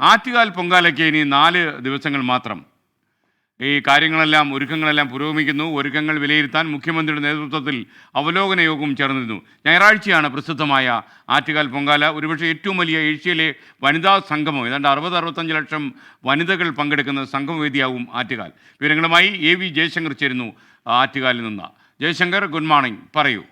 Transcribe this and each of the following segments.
ആറ്റുകാൽ പൊങ്കാലയ്ക്ക് ഇനി നാല് ദിവസങ്ങൾ മാത്രം. ഈ കാര്യങ്ങളെല്ലാം ഒരുക്കങ്ങളെല്ലാം പുരോഗമിക്കുന്നു. ഒരുക്കങ്ങൾ വിലയിരുത്താൻ മുഖ്യമന്ത്രിയുടെ നേതൃത്വത്തിൽ അവലോകന യോഗവും ചേർന്നിരുന്നു. ഞായറാഴ്ചയാണ് പ്രസിദ്ധമായ ആറ്റുകാൽ പൊങ്കാല. ഒരുപക്ഷെ ഏറ്റവും വലിയ ഏഷ്യയിലെ വനിതാ സംഗമം ഏതാണ്ട് അറുപത് അറുപത്തഞ്ച് ലക്ഷം വനിതകൾ പങ്കെടുക്കുന്ന സംഗമവേദിയാവും ആറ്റുകാൽ. വിവരങ്ങളുമായി എ വി ജയശങ്കർ ചേരുന്നു ആറ്റുകാലിൽ നിന്ന്. Jayashankar good morning. പറയൂ.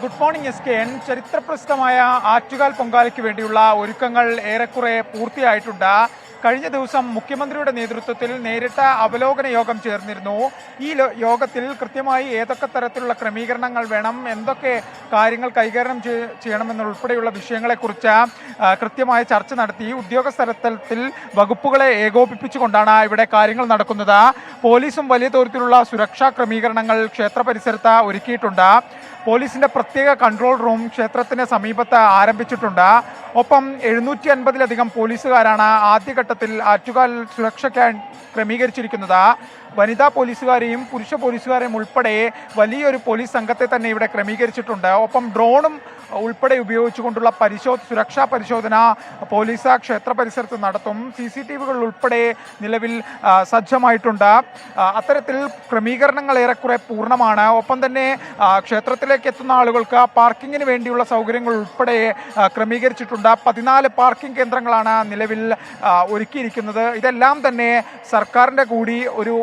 Good morning S K. N ചരിത്രപ്രസിദ്ധമായ ആറ്റുകാൽ പൊങ്കാലയ്ക്ക് വേണ്ടിയുള്ള ഒരുക്കങ്ങൾ ഏറെക്കുറെ പൂർത്തിയായിട്ടുണ്ട്. കഴിഞ്ഞ ദിവസം മുഖ്യമന്ത്രിയുടെ നേതൃത്വത്തിൽ നേരിട്ട അവലോകന യോഗം ചേർന്നിരുന്നു. ഈ യോഗത്തിൽ കൃത്യമായി ഏതൊക്കെ തരത്തിലുള്ള ക്രമീകരണങ്ങൾ വേണം എന്തൊക്കെ കാര്യങ്ങൾ കൈകാര്യം ചെയ്- ചെയ്യണമെന്നുൾപ്പെടെയുള്ള വിഷയങ്ങളെക്കുറിച്ച് കൃത്യമായ ചർച്ച നടത്തി ഉദ്യോഗസ്ഥ തലത്തിൽ വകുപ്പുകളെ ഏകോപിപ്പിച്ചുകൊണ്ടാണ് ഇവിടെ കാര്യങ്ങൾ നടക്കുന്നത്. പോലീസും വലിയ തോതിലുള്ള സുരക്ഷാ ക്രമീകരണങ്ങൾ ക്ഷേത്ര പരിസരത്ത് ഒരുക്കിയിട്ടുണ്ട്. പോലീസിന്റെ പ്രത്യേക കൺട്രോൾ റൂം ക്ഷേത്രത്തിന് സമീപത്ത് ആരംഭിച്ചിട്ടുണ്ട്. ഒപ്പം എഴുന്നൂറ്റി അൻപതിലധികം പോലീസുകാരാണ് ആദ്യഘട്ടത്തിൽ ആറ്റുകാൽ സുരക്ഷയ്ക്കായി ക്രമീകരിച്ചിരിക്കുന്നത്. വനിതാ പോലീസുകാരെയും പുരുഷ പോലീസുകാരെയും ഉൾപ്പെടെ വലിയൊരു പോലീസ് സംഘത്തെ തന്നെ ഇവിടെ ക്രമീകരിച്ചിട്ടുണ്ട്. ഒപ്പം ഡ്രോണും ഉൾപ്പെടെ ഉപയോഗിച്ചുകൊണ്ടുള്ള പരിശോ സുരക്ഷാ പരിശോധന പോലീസ് ക്ഷേത്ര പരിസരത്ത് നടത്തും. സി സി ടി വികൾ ഉൾപ്പെടെ നിലവിൽ സജ്ജമായിട്ടുണ്ട്. അത്തരത്തിൽ ക്രമീകരണങ്ങൾ ഏറെക്കുറെ പൂർണമാണ്. ഒപ്പം തന്നെ ക്ഷേത്രത്തിലേക്ക് എത്തുന്ന ആളുകൾക്ക് പാർക്കിങ്ങിന് വേണ്ടിയുള്ള സൗകര്യങ്ങൾ ഉൾപ്പെടെ ആ, ക്രമീകരിച്ചിട്ടുണ്ട് പതിനാല് പാർക്കിംഗ് കേന്ദ്രങ്ങളാണ് നിലവിൽ ഒരുക്കിയിരിക്കുന്നത്. ഇതെല്ലാം തന്നെ സർക്കാരിന്റെ കൂടി ഒരു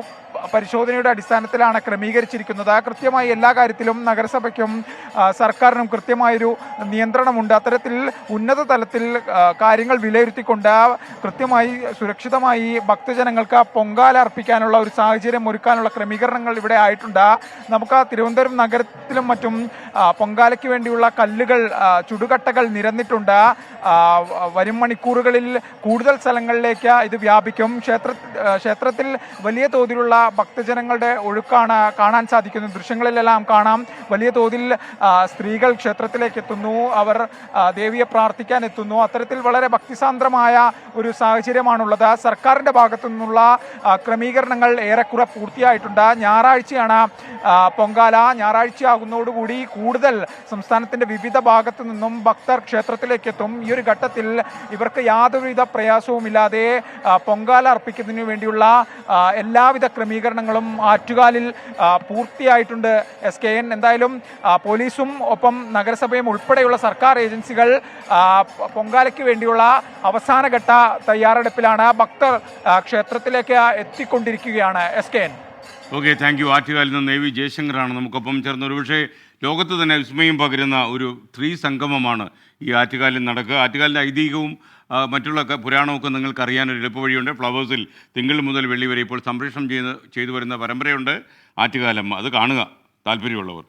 പരിശോധനയുടെ അടിസ്ഥാനത്തിലാണ് ക്രമീകരിച്ചിരിക്കുന്നത്. കൃത്യമായി എല്ലാ കാര്യത്തിലും നഗരസഭയ്ക്കും സർക്കാരിനും കൃത്യമായൊരു നിയന്ത്രണമുണ്ട്. അത്തരത്തിൽ ഉന്നത തലത്തിൽ കാര്യങ്ങൾ വിലയിരുത്തിക്കൊണ്ട് കൃത്യമായി സുരക്ഷിതമായി ഭക്തജനങ്ങൾക്ക് പൊങ്കാല അർപ്പിക്കാനുള്ള ഒരു സാഹചര്യം ഒരുക്കാനുള്ള ക്രമീകരണങ്ങൾ ഇവിടെ ആയിട്ടുണ്ട്. നമുക്ക് തിരുവനന്തപുരം നഗരത്തിലും മറ്റും പൊങ്കാലയ്ക്ക് വേണ്ടിയുള്ള കല്ലുകൾ ചുടുകട്ടകൾ നിരന്നിട്ടുണ്ട്. വരും മണിക്കൂറുകളിൽ കൂടുതൽ സ്ഥലങ്ങളിലേക്ക് ഇത് വ്യാപിക്കും. ക്ഷേത്ര ക്ഷേത്രത്തിൽ വലിയ തോതിലുള്ള ഭക്തജനങ്ങളുടെ ഒഴുക്കാണ് കാണാൻ സാധിക്കുന്നത്. ദൃശ്യങ്ങളിലെല്ലാം കാണാം. വലിയ തോതിൽ സ്ത്രീകൾ ക്ഷേത്രത്തിലേക്ക് എത്തുന്നു. അവർ ദേവിയെ പ്രാർത്ഥിക്കാൻ എത്തുന്നു. അത്തരത്തിൽ വളരെ ഭക്തിസാന്ദ്രമായ ഒരു സാഹചര്യമാണുള്ളത്. സർക്കാരിന്റെ ഭാഗത്തു നിന്നുള്ള ക്രമീകരണങ്ങൾ ഏറെക്കുറെ പൂർത്തിയായിട്ടുണ്ട്. ഞായറാഴ്ചയാണ് പൊങ്കാല. ഞായറാഴ്ച ആകുന്നതോടുകൂടി കൂടുതൽ സംസ്ഥാനത്തിന്റെ വിവിധ ഭാഗത്തു നിന്നും ഭക്തർ ക്ഷേത്രത്തിലേക്ക് എത്തും. ഈ ഒരു ഘട്ടത്തിൽ ഇവർക്ക് യാതൊരുവിധ പ്രയാസവുമില്ലാതെ പൊങ്കാല അർപ്പിക്കുന്നതിന് വേണ്ടിയുള്ള എല്ലാവിധ എല്ലാവിധ ക്രമീകരണങ്ങളും ആറ്റുകാലിൽ പൂർത്തിയായിട്ടുണ്ട്. എസ് കെ എൻ എന്തായാലും പോലീസും ഒപ്പം നഗരസഭയും ഉൾപ്പെടെയുള്ള സർക്കാർ ഏജൻസികൾ പൊങ്കാലയ്ക്ക് വേണ്ടിയുള്ള അവസാനഘട്ട തയ്യാറെടുപ്പിലാണ് ഭക്തർ ക്ഷേത്രത്തിലേക്ക് എത്തിക്കൊണ്ടിരിക്കുകയാണ്. S K N. Okay thank you. ആറ്റുകാലിൽ നിന്ന് എ വി ജയശങ്കറാണ് നമുക്കൊപ്പം ചേർന്ന് ഒരുപക്ഷെ ലോകത്ത് തന്നെ വിസ്മയം പകരുന്ന ഒരു സ്ത്രീ സംഗമമാണ് ഈ ആറ്റുകാലിൽ നടക്കുക. ആറ്റുകാലിന്റെ ഐതിഹ്യവും മറ്റുള്ള പുരാണമൊക്കെ നിങ്ങൾക്ക് അറിയാനൊരു എളുപ്പവഴിയുണ്ട്. ഫ്ലവേഴ്സിൽ തിങ്കൾ മുതൽ വെള്ളി വരെ ഇപ്പോൾ സംപ്രേഷണം ചെയ്ത് ചെയ്തു വരുന്ന പരമ്പരയുണ്ട് ആറ്റുകാലം അത് കാണുക. താല്പര്യമുള്ളവർ.